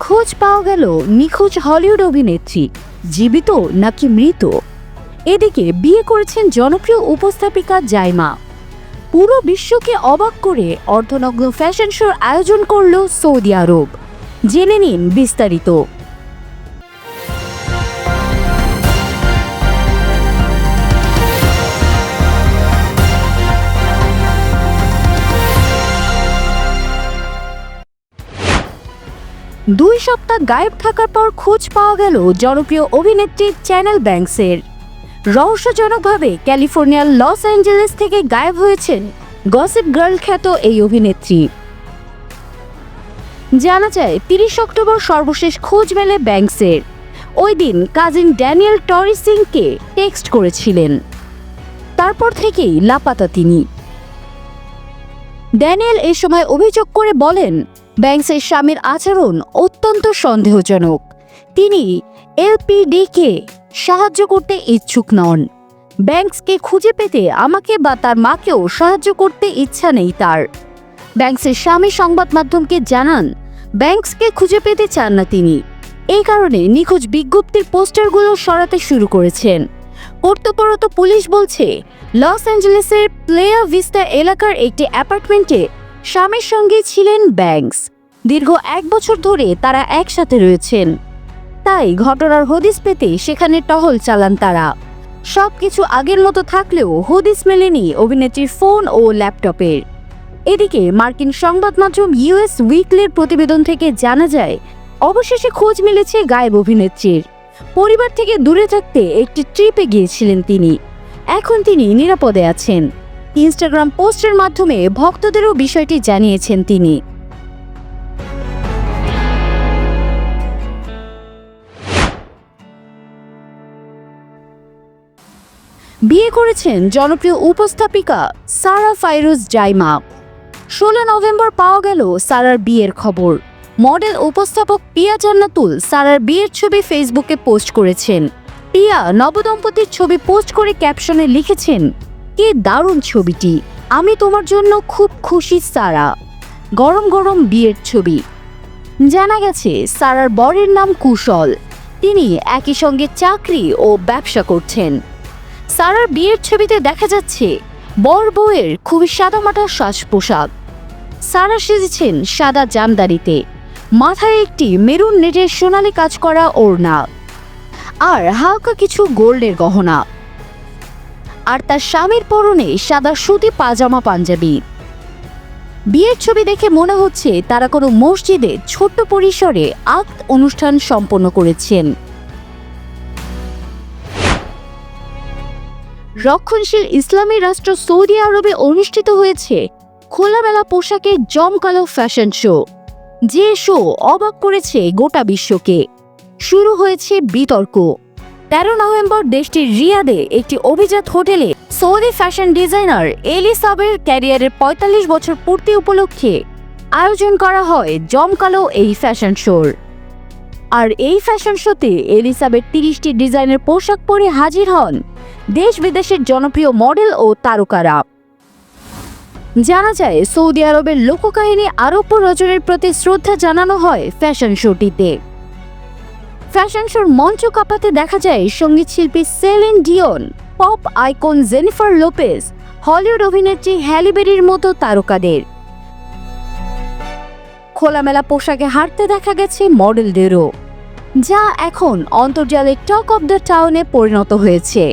খোঁজ পাওয়া গেল নিখোঁজ হলিউড অভিনেত্রী, জীবিত নাকি মৃত? এদিকে বিয়ে করেছেন জনপ্রিয় উপস্থাপিকা জাইমা। পুরো বিশ্বকে অবাক করে অর্ধনগ্ন ফ্যাশন শোর আয়োজন করল সৌদি আরব। জেনে নিন বিস্তারিত। দুই সপ্তাহ গায়েব থাকার পর খোঁজ পাওয়া গেল জনপ্রিয় অভিনেত্রী চ্যানেল ব্যাংকসের রহস্যজনকভাবে ক্যালিফোর্নিয়ার লস অ্যাঞ্জেলেস থেকে গায়েব হয়েছেন গসিপ গার্ল খ্যাত এই অভিনেত্রী। জানা যায়, তিরিশ অক্টোবর সর্বশেষ খোঁজ মেলে ব্যাংকসের ওই দিন কাজিন ড্যানিয়েল টরি সিংকে টেক্সট করেছিলেন। তারপর থেকেই লাপাতা তিনি। ড্যানিয়েল এ সময় অভিযোগ করে বলেন ব্যাংকসের স্বামীর আচরণ অত্যন্ত সন্দেহজনক। তিনি এলপিডিকে সাহায্য করতে ইচ্ছুক নন। ব্যাংকসকে খুঁজে পেতে আমাকে বা তার মাকেও সাহায্য করতে ইচ্ছা নেই তার। ব্যাংকসের স্বামী সংবাদ মাধ্যমকে জানান, ব্যাংকসকে খুঁজে পেতে চান না তিনি। এই কারণে নিখোঁজ বিজ্ঞপ্তির পোস্টারগুলো সরাতে শুরু করেছেন। কর্তব্যরত পুলিশ বলছে, লস অ্যাঞ্জেলেসের প্লেয়া ভিস্তা এলাকার একটি অ্যাপার্টমেন্টে স্বামীর সঙ্গে ছিলেন ব্যাংকস। দীর্ঘ এক বছর ধরে তারা একসাথে রয়েছেন। তাই ঘটনার হদিস পেতে সেখানে টহল চালান তারা। সবকিছু আগের মতো থাকলেও হদিস মেলেনি অভিনেত্রীর ফোন ও ল্যাপটপের। এদিকে মার্কিন সংবাদ মাধ্যম ইউএস উইকলির প্রতিবেদন থেকে জানা যায়, অবশেষে খোঁজ মিলেছে গায়েব অভিনেত্রীর। পরিবার থেকে দূরে থাকতে একটি ট্রিপে গিয়েছিলেন তিনি। এখন তিনি নিরাপদে আছেন। ইনস্টাগ্রাম পোস্টের মাধ্যমে ভক্তদেরও বিষয়টি জানিয়েছেন তিনি। বিয়ে করেছেন জনপ্রিয় উপস্থাপিকা সারা ফাইরুজ জাইমা। ষোলো নভেম্বর পাওয়া গেল সারার বিয়ের খবর। মডেল উপস্থাপক পিয়া জান্নাতুল সারার বিয়ের ছবি ফেসবুকে পোস্ট করেছেন। পিয়া নবদম্পতির ছবি পোস্ট করে ক্যাপশনে লিখেছেন কি দারুণ ছবিটি। আমি তোমার জন্য খুব খুশি, সারা। গরম গরম বিয়ের ছবি। জানা গেছে, সারার বরের নাম কুশল। তিনি একই সঙ্গে চাকরি ও ব্যবসা করছেন। সারার বিয়ের ছবিতে দেখা যাচ্ছে, বর বউয়ের খুবই সাদামাটা সাজ পোশাক সারা সেজেছেন সাদা জামদারিতে মাথায় একটি মেরুন নেটের সোনালি কাজ করা ওড়না। আর হালকা কিছু গোল্ডের গহনা। আর তার স্বামীর পরনে সাদা সুতি পাজামা পাঞ্জাবি। বিয়ের ছবি দেখে মনে হচ্ছে তারা কোনো মসজিদে ছোট্ট পরিসরে আক্ত অনুষ্ঠান সম্পন্ন করেছেন। রক্ষণশীল ইসলামী রাষ্ট্র সৌদি আরবে অনুষ্ঠিত হয়েছে খোলামেলা পোশাকের জমকালো ফ্যাশন শো। যে শো অবাক করেছে গোটা বিশ্বকে। শুরু হয়েছে বিতর্ক। তেরো নভেম্বর দেশটির রিয়াদে একটি অভিজাত হোটেলে সৌদি ফ্যাশন ডিজাইনার এলিসাবের ক্যারিয়ারের পঁয়তাল্লিশ বছর পূর্তি উপলক্ষে আয়োজন করা হয় জমকালো এই ফ্যাশন শোর। আর এই ফ্যাশন শোতে এলিসাবেথ তিরিশটি ডিজাইনের পোশাক পরে হাজির হন দেশ বিদেশের জনপ্রিয় মডেল ও তারকারা। জানা যায়, সৌদি আরবের লোককাহিনী আরব্য নজরের প্রতি শ্রদ্ধা জানানো হয় ফ্যাশন শোটিতে। ফ্যাশন শোর মঞ্চ কাঁপাতে দেখা যায় সংগীত শিল্পী Celine Dion pop icon Jennifer Lopez, Hollywood অভিনেত্রী হ্যালিবেরির মতো তারকাদের। খোলামেলা পোশাকে হাঁটতে দেখা গেছে মডেলদেরও, যা এখন অন্তর্জালের টক অব দ্য টাউনে পরিণত হয়েছে।